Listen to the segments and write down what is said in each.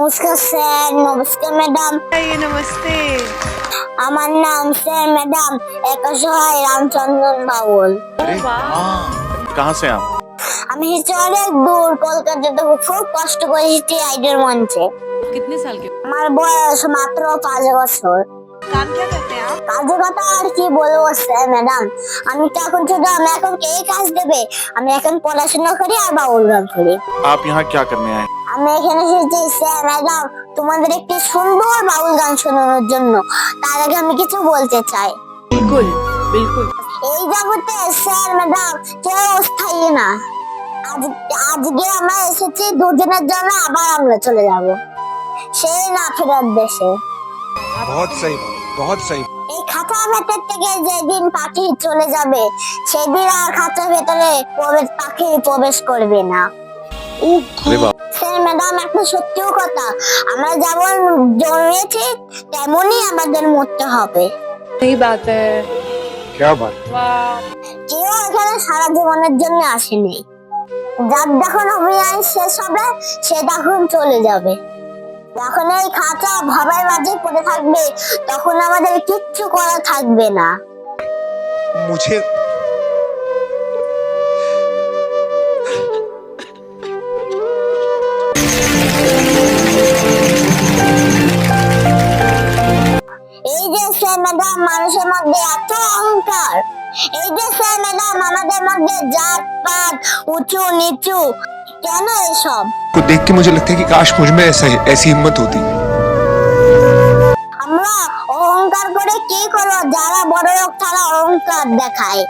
নমস্কার স্যার নমস্কার ম্যাডাম ये नमस्ते আমার নাম স্যার ম্যাডাম একাশহায় রামচন্দ্রন বাউল अरे हाँ कहाँ से आप আমি হেঁটে অনেক দূর কলকাতা থেকে খুব কষ্ট করে হেঁটে আইডের মঞ্চে कितने साल के আমার বয়স মাত্র পাঁচ বছর কাজের কথা আর কি বলব ম্যাডাম আমি তো এখন শুধু আমি এখন কে কাজ দেবে? আমি এখন পড়াশোনা করি আর বাউল গান করি। আপ ইহা কি করনে আয়ে আমি এখানে এসেছি স্যার ম্যাডাম তোমাদের একটি সুন্দর বাউল গান শোনানোর জন্য। তার আগে আমি কিছু বলতে চাই। বিলকুল বিলকুল। এই জগতে স্যার ম্যাডাম কেউ স্থায়ী না। আজ আজকে আমরা এসেছি দুদিনের জন্য আবার আমরা চলে যাব। সেই না ফেরার দেশে। বহুত সহি बहुत सही এই খাঁচার ভেতর থেকে যেদিন পাখি চলে যাবে সেদিন আর খাঁচার ভেতরে প্রবেশ পাখি প্রবেশ করবে না अरे बाप স্যার ম্যাডাম একটা সত্যিও কথা আমরা যেমন জন্মেছি তেমনই আমাদের মরতে হবে सही बात है क्या बात वाह কেউ এখানে সারা জীবনের জন্য আসেনি যার যখন অভিনয় শেষ হবে সে তখন চলে যাবে যখন এই খাঁচা ভবের মাঝে পড়ে থাকবে তখন আমাদের কিচ্ছু করা থাকবে না। मुझे এই যে স্যার ম্যাডাম মানুষের মধ্যে এত অহংকার। এই যে স্যার ম্যাডাম আমাদের মধ্যে জাত পাত উঁচু নিচু কেন এসব को देख के मुझे लगता है कि काश मुझ में ऐसा ऐसी हिम्मत होती আমরা অহংকার করে কি করবো যারা বড় লোক তারা অহংকার দেখায়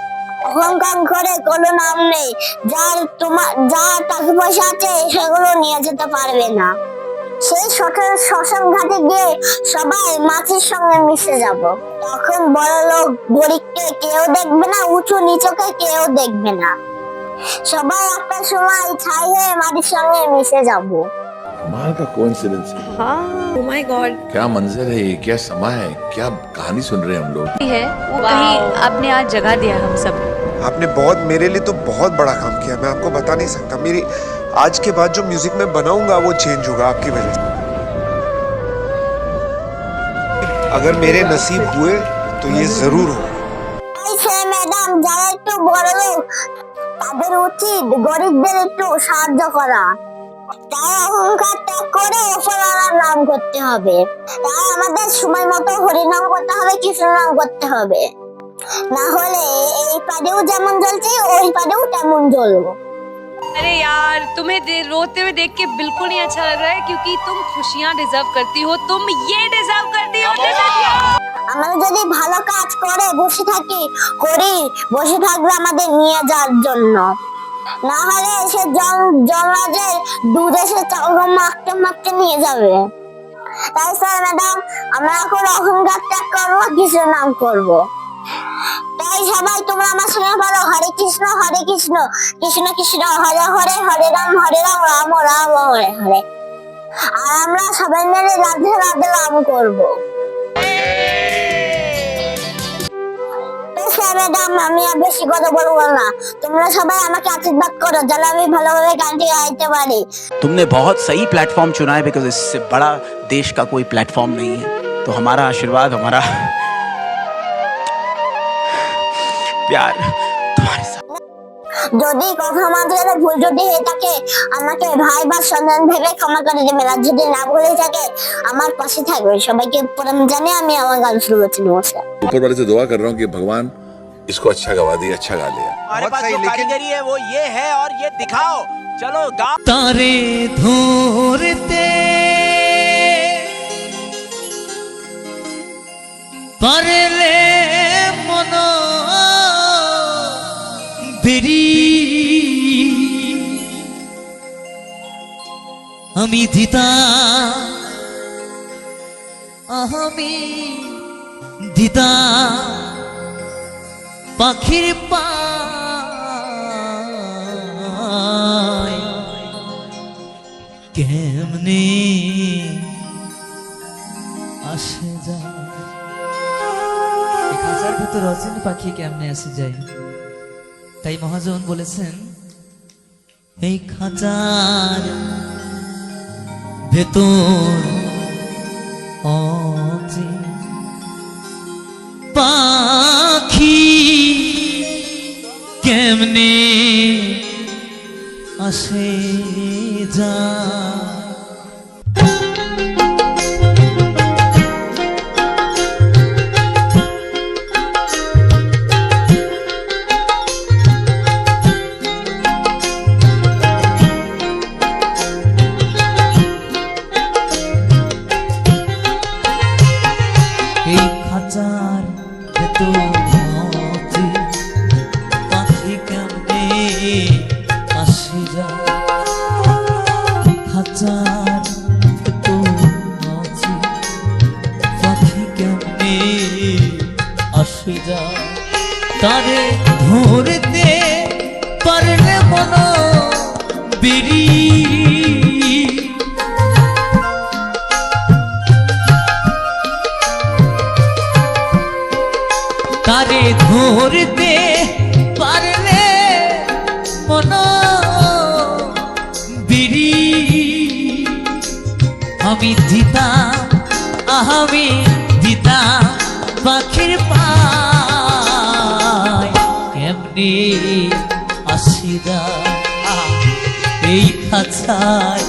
অহংকার করে কোনো নাম নেই যার তোমার যার টাকা পয়সা আছে সেগুলো নিয়ে যেতে পারবে না সেই সকাল শ্মশান ঘাটে গিয়ে সবাই মাছের সঙ্গে মিশে যাব তখন বড় লোক গরিবকে কেউ দেখবে না উঁচু নিচুকে কেউ দেখবে না সবাই একটা সময় ছাই হয়ে মাটির সঙ্গে মিশে যাবো कमाल का कोइंसिडेंस है हाँ ओ माय गॉड क्या मंजर है ये क्या समा है क्या कहानी सुन रहे हैं हम लोग है वो कहीं आपने आज जगा दिया हम सब आपने बहुत मेरे लिए तो बहुत बड़ा काम किया मैं आपको बता नहीं सकता मेरी आज के बाद जो म्यूजिक मैं बनाऊंगा वो चेंज होगा आपकी वजह से अगर मेरे नसीब हुए तो ये जरूर होगा এই স্যার ম্যাডাম যারা একটু বড় লোক তাদের উচিত গরিবদের একটু সাহায্য করা তারা অহংকার ত্যাগ করে ওপরওয়ালার নাম করতে হবে তাই আমাদের সময় মতো হরিনাম করতে হবে কৃষ্ণ নাম করতে হবে না হলে এই পাদেও যেমন জ্বলছে ওই পাদেও তেমন জ্বলবো अरे यार तुम्हें दे- रोते हुए देख के बिल्कुल नहीं अच्छा लग रहा है क्योंकि तुम खुशियाँ डिजर्व करती हो तुम ये डिजर्व करती हो আমরা যদি ভালো কাজ করে, বসে থাকি, করি, বসে থাকবে আমাদের নিয়ে যাওয়ার জন্য। না হলে সে জমরাজের দুধে সে চাউল মাখতে মাখতে নিয়ে যাবে। তাই স্যার ম্যাডাম আমরা এখন অহংকার ত্যাগ করব কিছু নাম করব। তাই সবাই, তোমরা আমার সঙ্গে বলো, হরে কৃষ্ণ হরে কৃষ্ণ। কৃষ্ণ কৃষ্ণ, হরে হরে হরে রাম হরে রাম রাম রাম, হরে হরে। আর আমরা সবাই মিলে রাধে রাধে, রাম করব। ম্যাডাম আমি আর বেশি কথা বলবো না তোমরা সবাই আমাকে আশীর্বাদ করো যেন আমি ভালোভাবে গানটি গাইতে পারি तुमने बहुत सही प्लेटफॉर्म चुना है बिकॉज इससे बड़ा देश का कोई प्लेटफॉर्म नहीं है तो हमारा आशीर्वाद हमारा प्यार तुम्हारे साथ যদি কথা মাত্রে ভুল যদি হয়ে থাকে আমাকে ভাই বা সন্তান ভেবে ক্ষমা করে দেবেন আর যদি না ভুলে থাকে আমার পাশে থাকবে সবাইকে প্রণাম জানিয়ে আমি আমার গান শুরু করছি নমস্কার ऊपर वाले से दुआ कर रहा हूँ कि भगवान इसको अच्छा गवा दिया अच्छा गा लिया हमारे बहुत पास सही, जो लेकिन- कारीगरी है वो ये है और ये दिखाओ चलो गाओ তারে ধরতে পারলে মন বেরি আমি দিতা আমি দিতা পাখির পায়। কেমনে আসে যায়? খাঁচার ভিতর রজনী পাখি কেমনে আসে যায়? তাই মহাজন বলেছেন, এই খাঁচার ভেতর অচে কেমনে আসে যা তারে ধরতে পারলে মনো বেরিয়ে তারে ধরতে পারলে মন বিড়ি। আমি দিতাম আমি দিতাম পাখির পায় কেমনি আসিরা এই খাঁচায়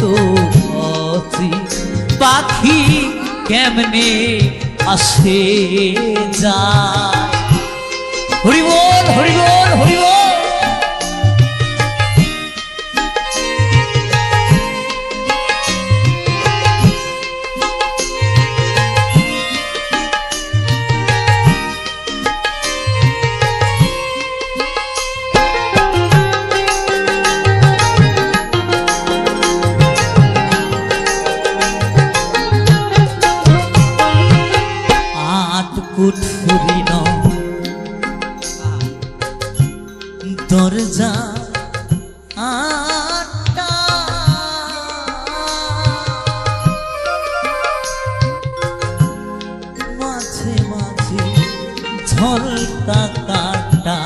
তো পাখি কেমনে আসে যায়? হরিবল হরিবল হরি দরজা মাঝে মাঝে ঝলকা কাটা।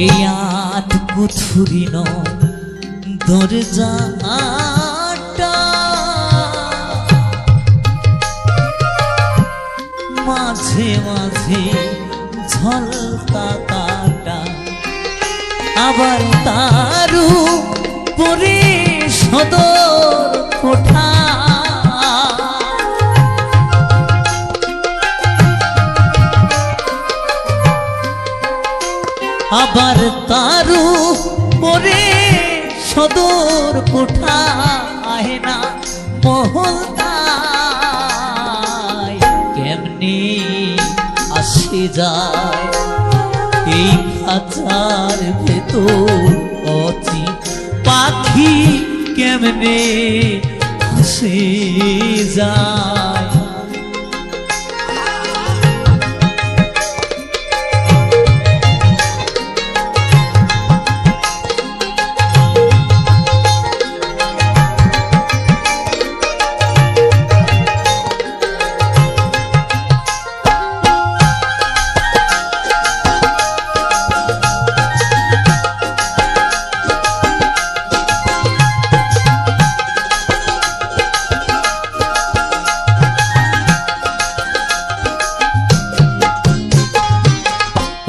এই আট কুঠুরি ন দরজা মাঝে মাঝে ঝলকা কাটা আবার তারু পরে সদর কোঠা। আবার তারু পরে সদর কোঠা। আহে না মহলতায় কেমনি আসে যায়। এই খাঁচার ভেতর অচি পাখি কেমনে আসে যায়?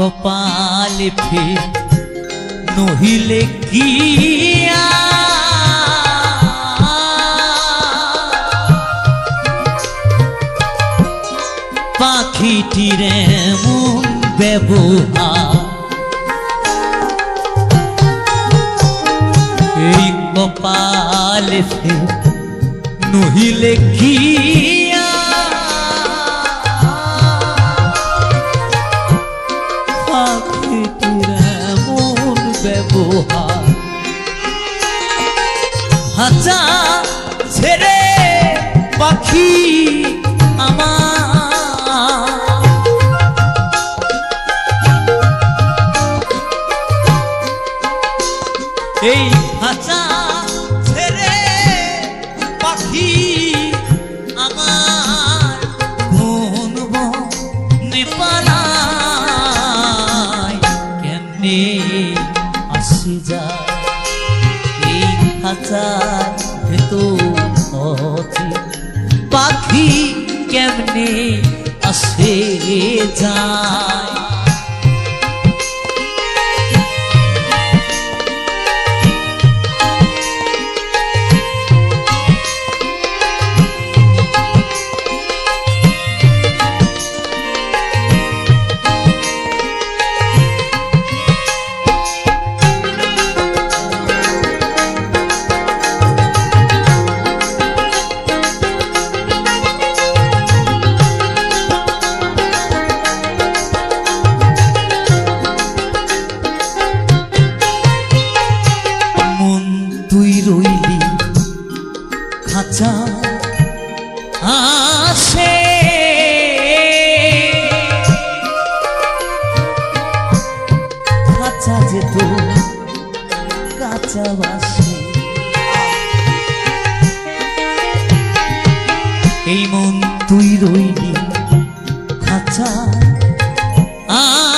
কপাল ফির নহিলে কিয়া? পাখিটির এমন ব্যবহার। এই কপাল ফির নহিলে কিয়া? ব্যবহার হাঁচা ছেড়ে পাখি আমার। এই খাঁচা ছেড়ে পাখি কেমনে আসে যায় রইলি খাঁচা। আসে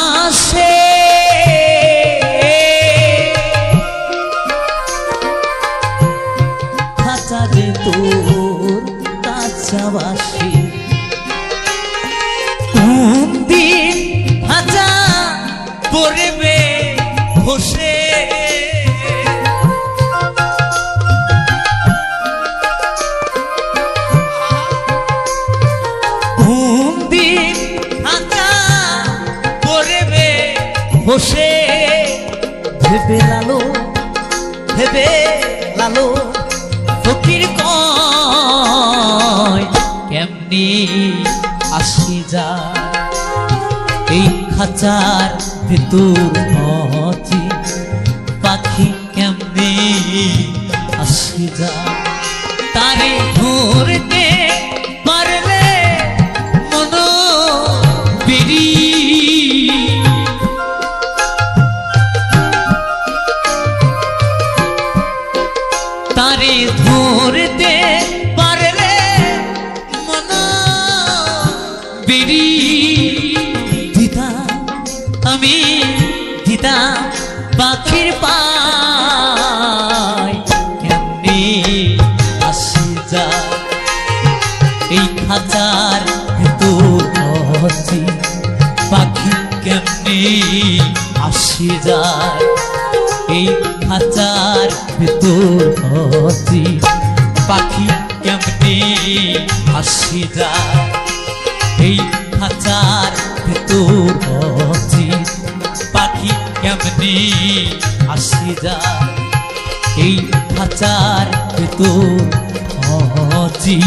বসে ভেবে লালো ভেবে লালো ফকির কেমনি আসি যায় এই খাঁচার ভেতর অচি পাখি কেমনি আসি যায় তারে ধরতে পাখির কেমনি আসি যা এই খাঁচার ভেতর পাখি কেমনি আসি যায়? এই খাঁচার ভেতর অচি পাখি কেমনি আসি যায়? এই খাঁচার ভেতর খাঁচার তো অচি